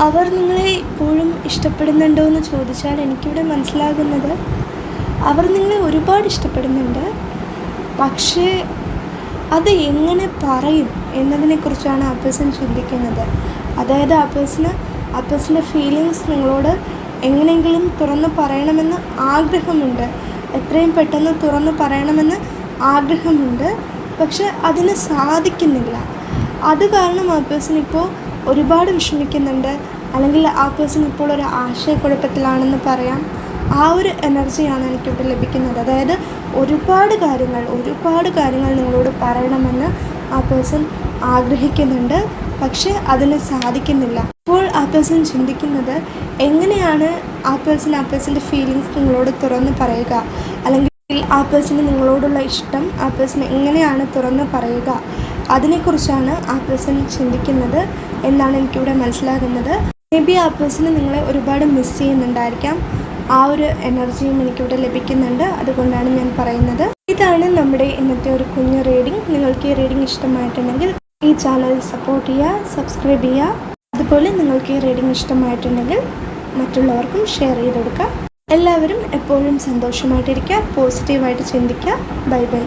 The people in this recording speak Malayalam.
അവർ നിങ്ങളെ ഇപ്പോഴും ഇഷ്ടപ്പെടുന്നുണ്ടോ എന്ന് ചോദിച്ചാൽ എനിക്കിവിടെ മനസ്സിലാകുന്നത് അവർ നിങ്ങളെ ഒരുപാട് ഇഷ്ടപ്പെടുന്നുണ്ട്. പക്ഷേ അത് എങ്ങനെ പറയും എന്നതിനെക്കുറിച്ചാണ് ആ പേഴ്സൺ ചിന്തിക്കുന്നത്. അതായത് ആ പേഴ്സണ് ആ പേഴ്സന്റെ ഫീലിങ്സ് നിങ്ങളോട് എങ്ങനെയെങ്കിലും തുറന്ന് പറയണമെന്ന് ആഗ്രഹമുണ്ട്. എത്രയും പെട്ടെന്ന് തുറന്ന് പറയണമെന്ന് ആഗ്രഹമുണ്ട്. പക്ഷെ അതിന് സാധിക്കുന്നില്ല. അത് കാരണം ആ പേഴ്സൺ ഇപ്പോൾ ഒരുപാട് വിഷമിക്കുന്നുണ്ട്. അല്ലെങ്കിൽ ആ പേഴ്സൺ ഇപ്പോൾ ഒരു ആശയക്കുഴപ്പത്തിലാണെന്ന് പറയാം. ആ ഒരു എനർജിയാണ് എനിക്കിവിടെ ലഭിക്കുന്നത്. അതായത് ഒരുപാട് കാര്യങ്ങൾ ഒരുപാട് കാര്യങ്ങൾ നിങ്ങളോട് പറയണമെന്ന് ആ പേഴ്സൺ ആഗ്രഹിക്കുന്നുണ്ട്. പക്ഷേ അതിന് സാധിക്കുന്നില്ല. അപ്പോൾ ആ പേഴ്സൺ ചിന്തിക്കുന്നത് എങ്ങനെയാണ് ആ പേഴ്സൺ ആ പേഴ്സന്റെ ഫീലിങ്സ് നിങ്ങളോട് തുറന്ന് പറയുക? അല്ലെങ്കിൽ ആ പേഴ്സണ് നിങ്ങളോടുള്ള ഇഷ്ടം ആ പേഴ്സൺ എങ്ങനെയാണ് തുറന്ന് പറയുക അതിനെക്കുറിച്ചാണ് ആ പേഴ്സൺ ചിന്തിക്കുന്നത് എന്നാണ് എനിക്കിവിടെ മനസ്സിലാകുന്നത്. മേ ബി ആ പേഴ്സണ് നിങ്ങളെ ഒരുപാട് മിസ് ചെയ്യുന്നുണ്ടായിരിക്കാം. ആ ഒരു എനർജിയും എനിക്കിവിടെ ലഭിക്കുന്നുണ്ട്. അതുകൊണ്ടാണ് ഞാൻ പറയുന്നത്. ഇതാണ് നമ്മുടെ ഇന്നത്തെ ഒരു കുഞ്ഞു റീഡിംഗ് നിങ്ങൾക്ക് ഈ റീഡിംഗ് ഇഷ്ടമായിട്ടുണ്ടെങ്കിൽ ഈ ചാനൽ സപ്പോർട്ട് ചെയ്യുക സബ്സ്ക്രൈബ് ചെയ്യുക. അതുപോലെ നിങ്ങൾക്ക് ഈ റീഡിംഗ് ഇഷ്ടമായിട്ടുണ്ടെങ്കിൽ മറ്റുള്ളവർക്കും ഷെയർ ചെയ്ത് കൊടുക്കുക എല്ലാവരും എപ്പോഴും സന്തോഷമായിട്ടിരിക്കുക പോസിറ്റീവായിട്ട് ചിന്തിക്കുക. Bye bye